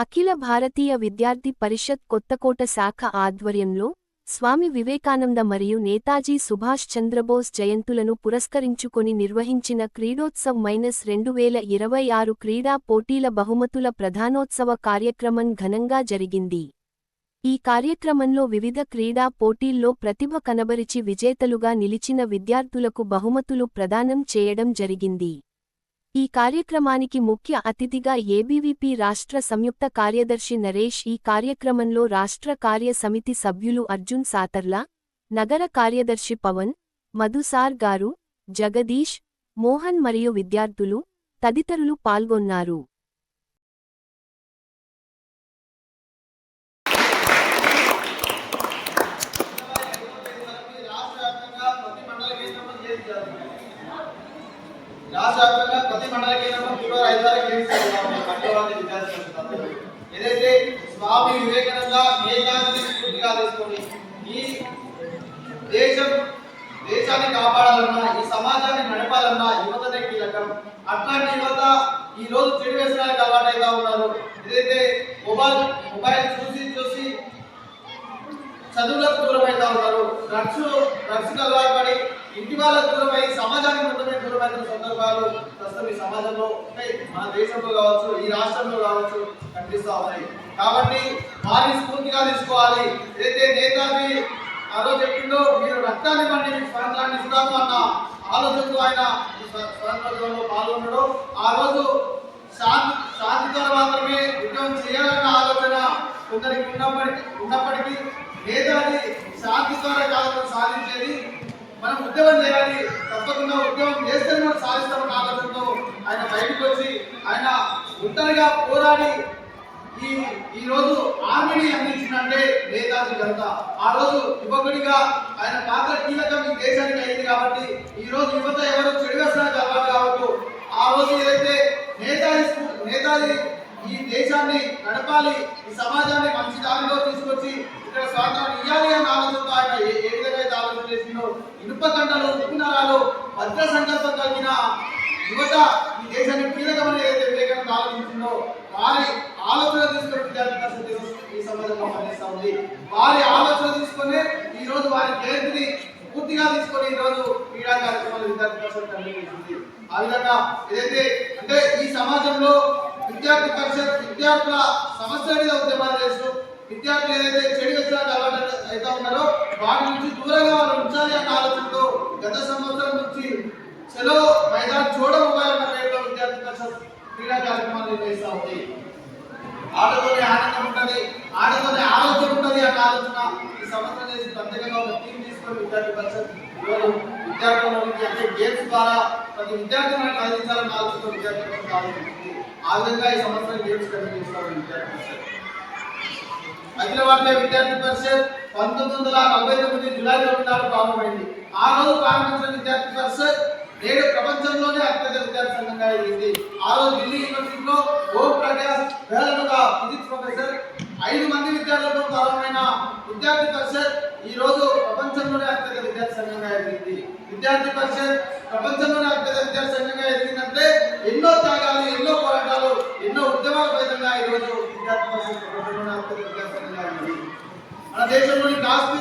అఖిల భారతీయ విద్యార్థి పరిషత్ కొత్తకోట శాఖ ఆధ్వర్యంలో స్వామి వివేకానంద మరియు నేతాజీ సుభాష్ చంద్రబోస్ జయంతులను పురస్కరించుకొని నిర్వహించిన క్రీడోత్సవ్ మైనస్ రెండు వేల ఇరవై ఆరు క్రీడా పోటీల బహుమతుల ప్రధానోత్సవ కార్యక్రమం ఘనంగా జరిగింది. ఈ కార్యక్రమంలో వివిధ క్రీడా పోటీల్లో ప్రతిభ కనబరిచి విజేతలుగా నిలిచిన విద్యార్థులకు బహుమతులు ప్రదానం చేయడం జరిగింది. ఈ కార్యక్రమానికి ముఖ్య అతిథిగా ఏబీవీపీ రాష్ట్ర సంయుక్త కార్యదర్శి నరేష్ ఈ కార్యక్రమంలో రాష్ట్ర కార్యసమితి సభ్యులు అర్జున్ సాతర్ల నగర కార్యదర్శి పవన్ మధుసార్ గారు జగదీష్ మోహన్ మరియు విద్యార్థులు తదితరులు పాల్గొన్నారు. రాష్ట్ర వ్యాప్తంగా ప్రతి మండల కేంద్రంలో ఫిబ్రవరి ఐదు వరకు గేమ్స్ విద్యార్థులు ఏదైతే స్వామి వివేకానంద నేతాజీ స్ఫూర్తిగా తీసుకొని ఈ దేశం దేశాన్ని కాపాడాలన్నా ఈ సమాజాన్ని నడపాలన్నా యువతనే కీలకం అట్లాంటి యువత ఈ రోజు చెడు వ్యసనాలకు అలవాటైతా ఉన్నారు. ఏదైతే మొబైల్ మొబైల్ చూసి చూసి చదువులకు దూరమైతా ఉన్నారు. డ్రగ్స్ డ్రగ్స్కి అలవాటు పడి ఇంటి వాళ్ళకు దూరమై సమాజానికి మొత్తమే దూరమైన సందర్భాలు ప్రస్తుతం ఈ సమాజంలో మన దేశంలో కావచ్చు ఈ రాష్ట్రంలో కావచ్చు కనిపిస్తూ ఉన్నాయి. కాబట్టి వారిని స్ఫూర్తిగా తీసుకోవాలి. ఏదైతే నేతాజీ ఆ రోజు చెప్పిందో మీరు రక్తాన్ని పండి మీకు స్వతంత్రాన్ని ఇస్తాము అన్న ఆలోచనతో ఆయన స్వతంత్రంలో పాల్గొన్నాడు ఆ రోజు శాంతి శాంతితో మాత్రమే యుద్ధం చేయాలన్న ఆలోచన కొందరికి ఉన్నప్పటికీ ఉన్నప్పటికీ నేతాజీ శాంతి ద్వారా సాధించేది మనం ఉద్యమం చేయాలి తప్పకుండా ఉద్యమం చేస్తే మనం సాధిస్తామన్న ఆలోచనతో ఆయన బయటకు వచ్చి ఆయన ఒంటరిగా పోరాడి ఈ ఈ రోజు ఆర్మీని అందించినంటే నేతాజీ జనతా. ఆ రోజు యువకుడిగా ఆయన పాత్ర కీలకం ఈ దేశానికి అయింది కాబట్టి ఈ రోజు యువత ఎవరు చెడు కావాలి అలవాటు కావద్దు. ఆ రోజు ఏదైతే నేతాజీ నేతాజీ ఈ దేశాన్ని నడపాలి ఈ సమాజాన్ని మంచి దారిలో తీసుకొచ్చి ఇక్కడ స్వాతంత్ర ఇనుప గంటలు నరాలు భద్ర సంకల్పం కలిగిన యువత ఈ దేశానికి కీలకమని ఏదైతే వివేకానంద ఆలోచించిందో వారి ఆలోచన తీసుకుని విద్యార్థి పరిషత్ ఈరోజు ఈ సమాజంలో పనిచేస్తా ఉంది. వారి ఆలోచన తీసుకొని ఈ రోజు వారి జయంతిని పూర్తిగా తీసుకొని ఈ రోజు క్రీడా కార్యక్రమాలు విద్యార్థి పరిషత్ నిర్వహించింది ఆ విధంగా ఏదైతే అంటే ఈ సమాజంలో విద్యార్థి పరిషత్ విద్యార్థుల సమస్య మీద ఉద్యమాలు చేస్తూ విద్యార్థులు ఏదైతే చెడు వ్యసనాలకు అలవాటు అయితే ఉన్నారో వాటి నుంచి దూరంగా వాళ్ళు ఉంచాలి అన్న ఆలోచన గత సంవత్సరం నుంచి చలో మైదాన్ చూడ మొబైల్ అన్న విద్యార్థి పరిషత్ క్రీడా కార్యక్రమాలు నిర్వహిస్తూ ఉంది. ఆటతోనే ఆనందం ఉంటుంది ఆటతోనే ఆలోచన ఉంటుంది అన్న ఆలోచన ఈ సంవత్సరం చేసి ప్రత్యేకంగా ఒక టీం తీసుకొని విద్యార్థి పరిషత్ ఈరోజు విద్యార్థుల అంటే గేమ్స్ ద్వారా ప్రతి విద్యార్థిని మనకు అందించాలన్న ఆలోచనతో విద్యార్థి పరిషత్ ఆలోచించింది. ఆ విధంగా ఈ సంవత్సరం గేమ్స్ కండక్ట్ చేస్తారు విద్యార్థి పరిషత్ అఖిల భారతీయ విద్యార్థి పరిషత్ పంతొమ్మిది వందల నలభై తొమ్మిది జూలై ఒకటి నాడు ప్రారంభమైంది. ఆ రోజు ప్రారంభించిన విద్యార్థి పరిషత్ నేడు ప్రపంచంలోనే అత్యంత విద్యార్థి సంఘంగా ఎదిగింది. ఆ రోజు ఢిల్లీ యూనివర్సిటీలో ఓం ప్రకాష్ ఫిజిక్స్ ప్రొఫెసర్ ఐదు మంది విద్యార్థులతో ప్రారంభమైన విద్యార్థి పరిషత్ ఈ రోజు ప్రపంచంలోనే అత్యంత విద్యార్థి సంఘంగా ఎదిగింది. విద్యార్థి పరిషత్ ప్రపంచంలోనే అత్యంత విద్యార్థి సంఘంగా ఎదిగిందంటే ఎన్నో మన దేశంలోని కాశ్మీర్